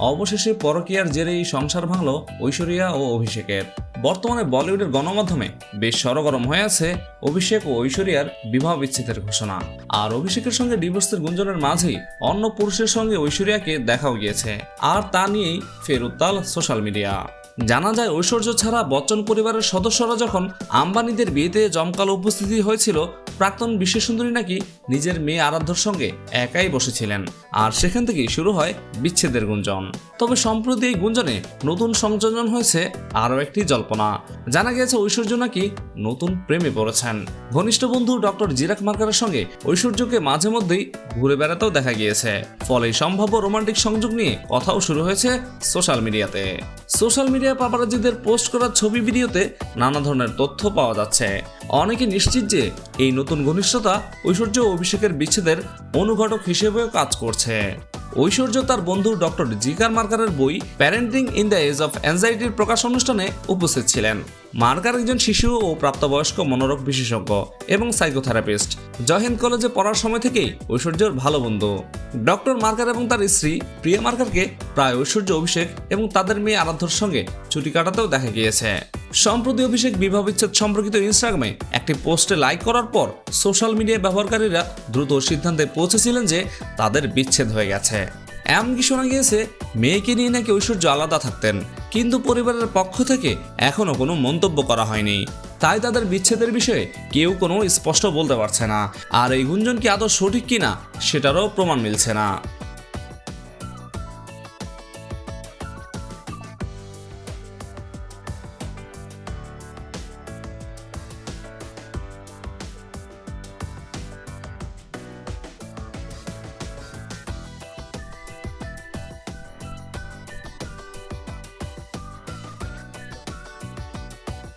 অবশেষে পরকিয়ার এই সংসার ভাঙল ঐশ্বরিয়া ও অভিষেকের। বর্তমানে বলিউডের গণমাধ্যমে বেশ সরগরম হয়ে আছে অভিষেক ও ঐশ্বরিয়ার বিবাহ বিচ্ছেদের ঘোষণা। আর অভিষেকের সঙ্গে ডিভোর্সের গুঞ্জনের মাঝেই অন্য পুরুষের সঙ্গে ঐশ্বরিয়াকে দেখাও গিয়েছে। আর তা নিয়েই ফের উত্তাল সোশ্যাল মিডিয়া জানা যায়, ঐশ্বর্য ছাড়া বচ্চন পরিবারের সদস্যরা যখন আম্বানিদের বিয়েতে জমকালো উপস্থিতি হয়েছিল, প্রাক্তন বিশ্বসুন্দরী নাকি নিজের মেয়ে আরাধ্যর সঙ্গে একাই বসেছিলেন। আর সেখান থেকেই শুরু হয় বিচ্ছেদের গুঞ্জন। তবে সম্প্রতি এই গুঞ্জনে নতুন সংযোজন হয়েছে আরও একটি জল্পনা। জানা গিয়েছে, ঐশ্বর্য নাকি নতুন প্রেমে পড়েছেন। ঘনিষ্ঠ বন্ধু ডক্টর জিরাক মার্কারের সঙ্গে ঐশ্বর্যকে মাঝে মধ্যেই ঘুরে বেড়াতেও দেখা গিয়েছে। ফলে সম্ভাব্য রোমান্টিক সংযোগ নিয়ে কথাও শুরু হয়েছে সোশ্যাল মিডিয়াতে। সোশ্যাল মিডিয়া পাপারাজিদের পোস্ট করা ছবি ভিডিওতে নানা ধরনের তথ্য পাওয়া যাচ্ছে। অনেকে নিশ্চিত যে এই নতুন ঘনিষ্ঠতা ঐশ্বর্য অভিষেকের বিচ্ছেদের অনুঘটক হিসেবেও কাজ করছে। ঐশ্বর্য তার বন্ধু ডক্টর জিকার মার্কারের বই parenting in the age of অ্যাংজাইটির প্রকাশ অনুষ্ঠানে উপস্থিত ছিলেন। মার্কার একজন শিশু ও প্রাপ্তবয়স্ক মনোরোগ বিশেষজ্ঞ এবং সাইকোথেরাপিস্ট জয়হিন্দ কলেজে পড়ার সময় থেকেই ঐশ্বর্যর ভালো বন্ধু। ডক্টর মার্কার এবং তার স্ত্রী প্রিয়া মার্কারকে প্রায় ঐশ্বর্য অভিষেক এবং তাদের মেয়ে আরাধ্যর সঙ্গে ছুটি কাটাতেও দেখা গিয়েছে। সম্প্রতি অভিষেক বিবাহ বিচ্ছেদ সম্পর্কিত ইনস্টাগ্রামে একটি পোস্টে লাইক করার পর সোশ্যাল মিডিয়া ব্যবহারকারীরা দ্রুত সিদ্ধান্তে পৌঁছেছিলেন যে তাদের বিচ্ছেদ হয়ে গেছে। এমনকি শোনা গিয়েছে, মেয়েকে নিয়ে নাকি ঐশ্বর্য আলাদা থাকতেন, কিন্তু পরিবারের পক্ষ থেকে এখনও কোনো মন্তব্য করা হয়নি। তাই তাদের বিচ্ছেদের বিষয়ে কেউ কোনো স্পষ্ট বলতে পারছে না। আর এই গুঞ্জন কি আদৌ সঠিক কিনা, সেটারও প্রমাণ মিলছে না।